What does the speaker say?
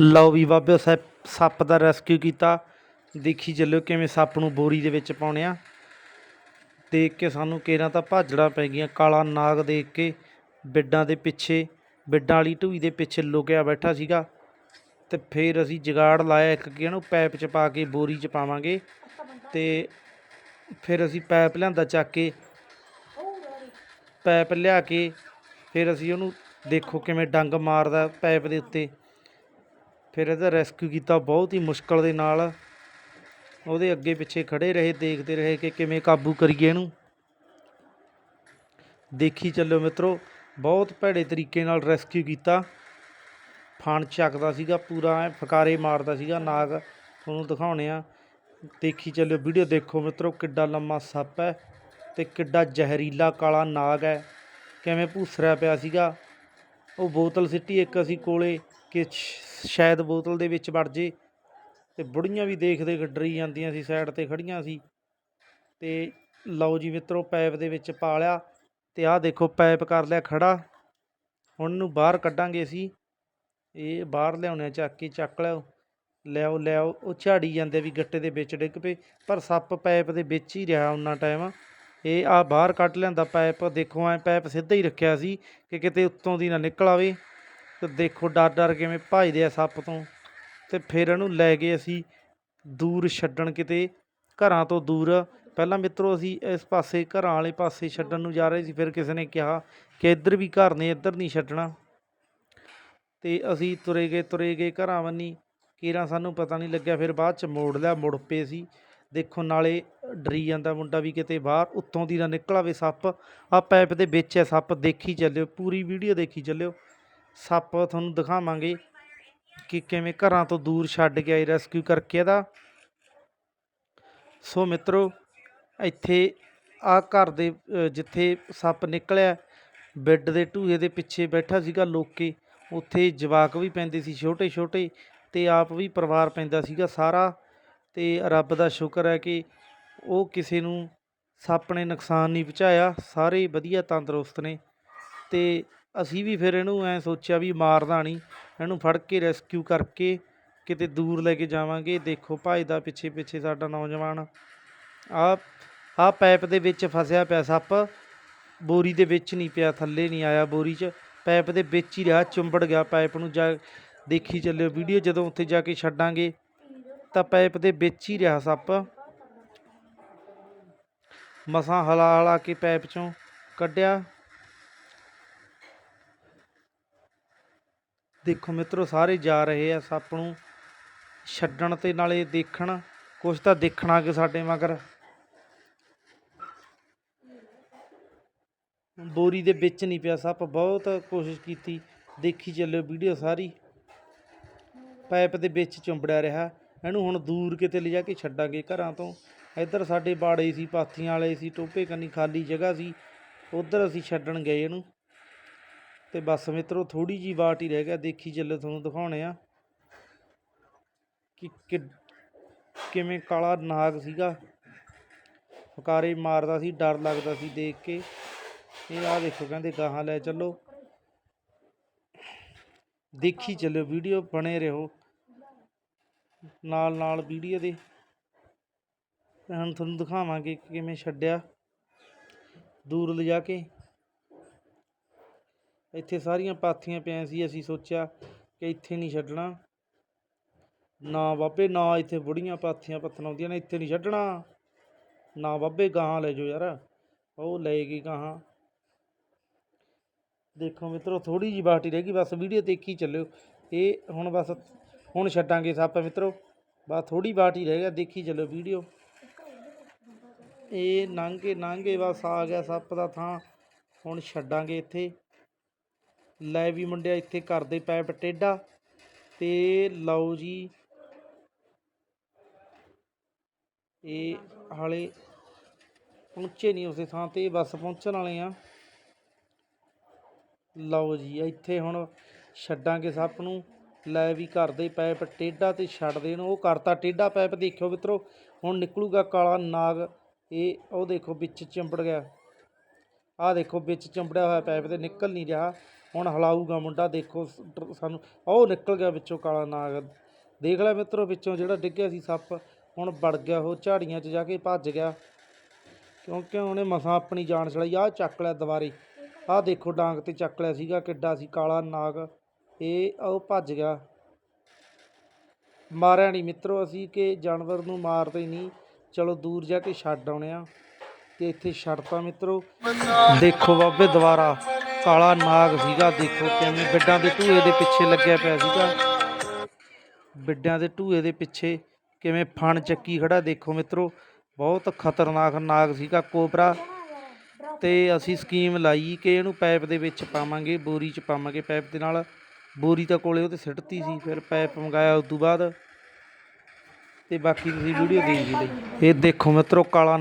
ਲਓ ਵੀ ਬਾਬਿਓ ਸੱਪ ਸੱਪ ਦਾ ਰੈਸਕਿਊ ਕੀਤਾ। ਦੇਖੀ ਚੱਲਿਓ ਕਿਵੇਂ ਸੱਪ ਨੂੰ ਬੋਰੀ ਦੇ ਵਿੱਚ ਪਾਉਣੇ ਆ। ਦੇਖ ਕੇ ਸਾਨੂੰ ਕੇਰਾਂ ਤਾਂ ਭਾਜੜਾ ਪੈ ਗਈਆਂ, ਕਾਲਾ ਨਾਗ ਦੇਖ ਕੇ ਬਿੱਡਾਂ ਦੇ ਪਿੱਛੇ, ਬਿੱਡਾਂ ਵਾਲੀ ਢੂਈ ਦੇ ਪਿੱਛੇ ਲੁਕਿਆ ਬੈਠਾ ਸੀਗਾ। ਤੇ ਫਿਰ ਅਸੀਂ ਜਗਾੜ ਲਾਇਆ ਇੱਕ ਕਿ ਇਹਨੂੰ ਪੈਪ 'ਚ ਪਾ ਕੇ ਬੋਰੀ 'ਚ ਪਾਵਾਂਗੇ। ਤੇ ਫਿਰ ਅਸੀਂ ਪੈਪ ਲਿਆਂਦਾ ਚੱਕ ਕੇ, ਪੈਪ ਲਿਆ ਕੇ ਫਿਰ ਅਸੀਂ ਉਹਨੂੰ ਦੇਖੋ ਕਿਵੇਂ ਡੰਗ ਮਾਰਦਾ ਪੈਪ ਦੇ ਉੱਤੇ। ਫਿਰ ਇਹਦਾ ਰੈਸਕਿਊ ਕੀਤਾ ਬਹੁਤ ਹੀ ਮੁਸ਼ਕਲ ਦੇ ਨਾਲ। ਉਹਦੇ ਅੱਗੇ ਪਿੱਛੇ ਖੜੇ ਰਹੇ, ਦੇਖਦੇ ਰਹੇ ਕਿ ਕਿਵੇਂ ਕਾਬੂ ਕਰੀਏ ਇਹਨੂੰ। ਦੇਖੀ ਚੱਲਿਓ ਮਿੱਤਰੋ, ਬਹੁਤ ਭੈੜੇ ਤਰੀਕੇ ਨਾਲ ਰੈਸਕਿਊ ਕੀਤਾ। ਫਣ ਚੱਕਦਾ ਸੀਗਾ, ਪੂਰਾ ਐ ਫਕਾਰੇ ਮਾਰਦਾ ਸੀਗਾ ਨਾਗ। ਤੁਹਾਨੂੰ ਦਿਖਾਉਣੇ ਆ। ਦੇਖੀ ਚੱਲਿਓ ਵੀਡੀਓ ਦੇਖੋ ਮਿੱਤਰੋ ਕਿੱਡਾ ਲੰਮਾ ਸੱਪ ਹੈ ਤੇ ਕਿੱਡਾ ਜ਼ਹਿਰੀਲਾ ਕਾਲਾ ਨਾਗ ਹੈ। ਕਿਵੇਂ ਭੂਸਰਿਆ ਪਿਆ ਸੀਗਾ। ਉਹ ਬੋਤਲ ਸਿੱਟੀ ਇੱਕ ਅਸੀਂ ਕੋਲੇ ਕਿ ਸ਼ਾਇਦ ਬੋਤਲ ਦੇ ਵਿੱਚ ਵੜ ਜੇ। ਤੇ ਬੁੜੀਆਂ ਵੀ ਦੇਖ ਦੇਖ ਡਰੀ ਜਾਂਦੀਆਂ ਸੀ, ਸਾਈਡ ਤੇ ਖੜੀਆਂ ਸੀ। ਤੇ ਲਓ ਜੀ ਮਿੱਤਰੋ, ਪੈਪ ਦੇ ਵਿੱਚ ਪਾ ਲਿਆ ਤੇ ਆਹ ਦੇਖੋ ਪੈਪ ਕਰ ਲਿਆ ਖੜਾ ਹੁਣ ਇਹਨੂੰ ਬਾਹਰ ਕੱਢਾਂਗੇ ਅਸੀਂ। ਇਹ ਬਾਹਰ ਲਿਆਉਣੇ ਚੱਕ ਕੇ ਚੱਕ ਲਿਆਓ। ਲਿਆਓ ਲਿਆਓ। ਉਹ ਝਾੜੀ ਜਾਂਦੇ ਵੀ ਗੱਟੇ ਦੇ ਵਿੱਚ ਡਿੱਗ ਪਏ, ਪਰ ਸੱਪ ਪੈਪ ਦੇ ਵਿੱਚ ਹੀ ਰਿਹਾ ਉਹਨਾਂ ਟਾਈਮ। ਇਹ ਆ ਬਾਹਰ ਕੱਢ ਲਿਆਂਦਾ ਪੈਪ। ਦੇਖੋ ਐ ਪੈਪ ਸਿੱਧਾ ਹੀ ਰੱਖਿਆ ਸੀ ਕਿ ਕਿਤੇ ਉੱਤੋਂ ਦੀ ਨਾ ਨਿਕਲ ਆਵੇ। ਤੇ ਦੇਖੋ ਡਰ ਡਰ ਕਿਵੇਂ ਭੱਜਦੇ ਆ ਸੱਪ ਤੋਂ। ਤੇ ਫਿਰ ਇਹਨੂੰ ਲੈ ਗਏ ਅਸੀਂ ਦੂਰ ਛੱਡਣ ਕਿਤੇ, ਘਰਾਂ ਤੋਂ ਦੂਰ। ਪਹਿਲਾਂ ਮਿੱਤਰੋ ਅਸੀਂ ਇਸ ਪਾਸੇ ਘਰਾਂ ਵਾਲੇ ਪਾਸੇ ਛੱਡਣ ਨੂੰ ਜਾ ਰਹੇ ਸੀ, ਫਿਰ ਕਿਸੇ ਨੇ ਕਿਹਾ ਕਿ ਇੱਧਰ ਵੀ ਘਰ ਨੇ, ਇੱਧਰ ਨਹੀਂ ਛੱਡਣਾ। ਤੇ ਅਸੀਂ ਤੁਰੇ ਗਏ ਤੁਰੇ ਗਏ ਘਰਾਂ ਬੰਨੀ ਕਿਰਾਂ ਸਾਨੂੰ ਪਤਾ ਨਹੀਂ ਲੱਗਿਆ, ਫਿਰ ਬਾਅਦ ਚ ਮੋੜ ਲਿਆ, ਮੁੜ ਪਏ ਸੀ। ਦੇਖੋ ਨਾਲੇ ਡਰੀ ਜਾਂਦਾ ਮੁੰਡਾ ਵੀ ਕਿਤੇ ਬਾਹਰ, ਉੱਤੋਂ ਦੀ ਨਾ ਨਿਕਲ ਆਵੇ ਸੱਪ। ਆ ਪੈਪ ਦੇ ਵਿੱਚ ਹੈ ਸੱਪ, ਦੇਖੀ ਚੱਲਿਓ, ਪੂਰੀ ਵੀਡੀਓ ਦੇਖੀ ਚੱਲਿਓ। ਸੱਪ ਤੁਹਾਨੂੰ ਦਿਖਾਵਾਂਗੇ ਕਿ ਕਿਵੇਂ ਘਰਾਂ ਤੋਂ ਦੂਰ ਛੱਡ ਕੇ ਆਏ ਰੈਸਕਿਊ ਕਰਕੇ ਇਹਦਾ। ਸੋ ਮਿੱਤਰੋ, ਇੱਥੇ ਆ ਘਰ ਦੇ ਜਿੱਥੇ ਸੱਪ ਨਿਕਲਿਆ, ਬੈੱਡ ਦੇ ਢੂਹੇ ਦੇ ਪਿੱਛੇ ਬੈਠਾ ਸੀਗਾ ਲੋਕੇ। ਉੱਥੇ ਜਵਾਕ ਵੀ ਪੈਂਦੇ ਸੀ ਛੋਟੇ ਛੋਟੇ ਤੇ ਆਪ ਵੀ ਪਰਿਵਾਰ ਪੈਂਦਾ ਸੀਗਾ ਸਾਰਾ। ਤੇ ਰੱਬ ਦਾ ਸ਼ੁਕਰ ਹੈ ਕਿ ਉਹ ਕਿਸੇ ਨੂੰ ਸੱਪ ਨੇ ਨੁਕਸਾਨ ਨਹੀਂ ਪਹੁੰਚਾਇਆ, ਸਾਰੇ ਵਧੀਆ ਤੰਦਰੁਸਤ ਨੇ। ਤੇ ਅਸੀਂ ਵੀ ਫਿਰ ਇਹਨੂੰ ਐਂ ਸੋਚਿਆ ਵੀ ਮਾਰਦਾ ਨਹੀਂ। ਇਹਨੂੰ ਫੜ ਕੇ ਰੈਸਕਿਊ ਕਰਕੇ ਕਿਤੇ ਦੂਰ ਲੈ ਕੇ ਜਾਵਾਂਗੇ। ਦੇਖੋ ਭੱਜਦਾ ਪਿੱਛੇ ਪਿੱਛੇ ਸਾਡਾ ਨੌਜਵਾਨ। ਆ ਆ ਪੈਪ ਦੇ ਵਿੱਚ ਫਸਿਆ ਪਿਆ ਸੱਪ। ਬੋਰੀ ਦੇ ਵਿੱਚ ਨਹੀਂ ਪਿਆ, ਥੱਲੇ ਨਹੀਂ ਆਇਆ ਬੋਰੀ 'ਚ। ਪੈਪ ਦੇ ਵਿੱਚ ਹੀ ਰਿਹਾ, ਚੁੰਬੜ ਗਿਆ ਪੈਪ ਨੂੰ ਜਾ ਦੇਖੀ ਚੱਲਿਓ ਵੀਡੀਓ। ਜਦੋਂ ਉੱਥੇ ਜਾ ਕੇ ਛੱਡਾਂਗੇ ਤਾਂ ਪੈਪ ਦੇ ਵਿੱਚ ਹੀ ਰਿਹਾ ਸੱਪ। ਮਸਾਂ ਹਲਾ ਹਲਾ ਕੇ ਪੈਪ ਚੋਂ ਕੱਢਿਆ। ਦੇਖੋ ਮਿੱਤਰੋ, ਸਾਰੇ ਜਾ ਰਹੇ ਆ ਸੱਪ ਨੂੰ ਛੱਡਣ ਤੇ ਨਾਲੇ ਦੇਖਣ। ਕੁਛ ਤਾਂ ਦੇਖਣਾ ਕਿ ਸਾਡੇ ਮਗਰ। ਬੋਰੀ ਦੇ ਵਿੱਚ ਨਹੀਂ ਪਿਆ ਸੱਪ, ਬਹੁਤ ਕੋਸ਼ਿਸ਼ ਕੀਤੀ। ਦੇਖੀ ਚੱਲਿਓ ਵੀਡੀਓ ਸਾਰੀ। ਪਾਈਪ ਦੇ ਵਿੱਚ ਚੁੰਬੜਿਆ ਰਿਹਾ। ਇਹਨੂੰ ਹੁਣ ਦੂਰ ਕਿਤੇ ਲਿਜਾ ਕੇ ਛੱਡਾਂਗੇ ਘਰਾਂ ਤੋਂ। ਇੱਧਰ ਸਾਡੇ ਬਾੜੇ ਸੀ, ਪਾਥੀਆਂ ਵਾਲੇ ਸੀ, ਟੋਪੇ ਕੰਨੀ ਖਾਲੀ ਜਗ੍ਹਾ ਸੀ। ਉਧਰ ਅਸੀਂ ਛੱਡਣ ਗਏ ਇਹਨੂੰ। ਤੇ ਬਸ ਮਿੱਤਰੋ ਥੋੜੀ ਜੀ ਬਾਟ ਹੀ ਰਹਿ ਗਿਆ। ਦੇਖੀ ਚੱਲੋ ਤੁਹਾਨੂੰ ਦਿਖਾਉਣੇ ਆ ਕਿ ਕਿਵੇਂ ਕਾਲਾ ਨਾਗ ਸੀਗਾ। ਫਕਾਰੇ ਮਾਰਦਾ ਸੀ, ਡਰ ਲੱਗਦਾ ਸੀ ਦੇਖ ਕੇ। ਇਹ ਆ ਦੇਖੋ ਕਹਿੰਦੇ ਗਾਹਾਂ ਲੈ ਚੱਲੋ। ਦੇਖੀ ਚੱਲਿਓ, ਵੀਡੀਓ ਬਣੇ ਰਹੋ। ਨਾਲ ਨਾਲ ਵੀਡੀਓ ਦੇ। ਹੁਣ ਤੁਹਾਨੂੰ ਦਿਖਾਵਾਂਗੇ ਕਿ ਕਿਵੇਂ ਛੱਡਿਆ। ਦੂਰ ਲਿਜਾ ਕੇ। ਇੱਥੇ ਸਾਰੀਆਂ ਪਾਥੀਆਂ ਪਿਆ ਸੀ, ਅਸੀਂ ਸੋਚਿਆ ਕਿ ਇੱਥੇ ਨਹੀਂ ਛੱਡਣਾ। ਨਾ ਬਾਬੇ, ਨਾ ਇੱਥੇ ਬੁੜੀਆਂ ਪਾਥੀਆਂ ਪੱਥਣ ਆਉਂਦੀਆਂ ਨੇ, ਇੱਥੇ ਨਹੀਂ ਛੱਡਣਾ। ਨਾ ਬਾਬੇ, ਗਾਹਾਂ ਲੈ ਜਾਓ ਯਾਰ। ਉਹ ਲੈ ਗਈ ਗਾਹਾਂ। ਦੇਖੋ ਮਿੱਤਰੋ ਥੋੜੀ ਜੀ ਬਾਟੀ ਰਹਿ ਗਈ, ਬਸ ਵੀਡੀਓ ਦੇਖੀ ਚੱਲਿਓ। ਇਹ ਹੁਣ ਬਸ, ਹੁਣ ਛੱਡਾਂਗੇ ਸੱਪ ਮਿੱਤਰੋ। ਬਸ ਥੋੜੀ ਬਾਟੀ ਰਹਿ ਗਿਆ, ਦੇਖੀ ਚੱਲਿਓ ਵੀਡੀਓ। ਇਹ ਨਾਂਗੇ ਨਾਂਗੇ ਬਸ ਆ ਗਿਆ ਸੱਪ ਦਾ ਥਾਂ। ਹੁਣ ਛੱਡਾਂਗੇ ਇੱਥੇ। ਲੈ ਵੀ ਮੁੰਡਿਆ ਇੱਥੇ ਕਰਦੇ ਪੈਪ ਟੇਢਾ ਤੇ ਲਓ ਜੀ। ਇਹ ਹਾਲੇ ਪਹੁੰਚੇ ਨਹੀਂ ਉਸੇ ਥਾਂ ਤੇ, ਬਸ ਪਹੁੰਚਣ ਵਾਲੇ ਆ। ਲਓ ਜੀ, ਇੱਥੇ ਹੁਣ ਛੱਡਾਂਗੇ ਸੱਪ ਨੂੰ। ਲੈ ਵੀ ਕਰਦੇ ਪੈਪ ਟੇਢਾ ਤੇ ਛੱਡ ਦੇਣ। ਉਹ ਕਰਤਾ ਟੇਢਾ ਪੈਪ ਦੇਖਿਓ ਮਿੱਤਰੋ, ਹੁਣ ਨਿਕਲੂਗਾ ਕਾਲਾ ਨਾਗ। ਇਹ, ਉਹ ਦੇਖੋ ਵਿੱਚ ਚਿੰਬੜ ਗਿਆ। ਆਹ ਦੇਖੋ ਵਿੱਚ ਚਿੰਬੜਿਆ ਹੋਇਆ ਪੈਪ ਤੇ ਨਿਕਲ ਨਹੀਂ ਰਿਹਾ। ਹੁਣ ਹਲਾਊਗਾ ਮੁੰਡਾ, ਦੇਖੋ ਸ- ਡਰ- ਸਾਨੂੰ, ਉਹ ਨਿਕਲ ਗਿਆ ਵਿੱਚੋਂ ਕਾਲਾ ਨਾਗ। ਦੇਖ ਲੈ ਮਿੱਤਰੋ ਵਿੱਚੋਂ ਜਿਹੜਾ ਡਿੱਗਿਆ ਸੀ ਸੱਪ, ਹੁਣ ਵੜ ਗਿਆ ਉਹ ਝਾੜੀਆਂ 'ਚ ਜਾ ਕੇ ਭੱਜ ਗਿਆ। ਕਿਉਂਕਿ ਉਹਨੇ ਮਸਾਂ ਆਪਣੀ ਜਾਨ ਛੜਾਈ ਆਹ ਚੱਕ ਲਿਆ ਦੁਬਾਰੇ। ਆਹ ਦੇਖੋ ਡਾਂਗ ਤੇ ਚੱਕ ਲਿਆ ਸੀਗਾ, ਕਿੱਡਾ ਸੀ ਕਾਲਾ ਨਾਗ। ਇਹ, ਉਹ ਭੱਜ ਗਿਆ। ਮਾਰਿਆ ਨਹੀਂ ਮਿੱਤਰੋ ਅਸੀਂ ਕਿ ਜਾਨਵਰ ਨੂੰ ਮਾਰਦੇ ਨਹੀਂ ਚਲੋ ਦੂਰ ਜਾ ਕੇ ਛੱਡ ਆਉਣੇ ਆ। ਤੇ ਇੱਥੇ ਛੱਡਤਾ ਮਿੱਤਰੋ। ਦੇਖੋ ਬਾਬੇ ਦੁਬਾਰਾ। ਕਾਲਾ ਨਾਗ ਸੀਗਾ, ਦੇਖੋ ਕਿਵੇਂ ਬਿੱਡਾਂ ਦੇ ਢੂਏ ਦੇ ਪਿੱਛੇ ਲੱਗਿਆ ਪਿਆ ਸੀਗਾ। ਬਿੱਡਾਂ ਦੇ ਢੂਏ ਦੇ ਪਿੱਛੇ ਕਿਵੇਂ ਫਣ ਚੱਕੀ ਖੜਾ, ਦੇਖੋ ਮਿੱਤਰੋ, ਬਹੁਤ ਖਤਰਨਾਕ ਨਾਗ ਸੀਗਾ ਕੋਬਰਾ। ਤੇ ਅਸੀਂ ਸਕੀਮ ਲਾਈ ਕਿ ਇਹਨੂੰ ਪਾਈਪ ਦੇ ਵਿੱਚ ਪਾਵਾਂਗੇ, ਬੋਰੀ 'ਚ ਪਾਵਾਂਗੇ ਪਾਈਪ ਦੇ ਨਾਲ। ਬੋਰੀ ਤਾਂ ਕੋਲੇ ਉਹ ਤੇ ਸਿੱਟਤੀ ਸੀ, ਫਿਰ ਪਾਈਪ ਮੰਗਾਇਆ ਉਸ ਤੋਂ ਬਾਅਦ। ਤੇ ਬਾਕੀ ਤੁਸੀਂ ਵੀਡੀਓ ਦੇਖ ਲਈ। ਇਹ ਦੇਖੋ ਮਿੱਤਰੋ, ਕਾਲਾ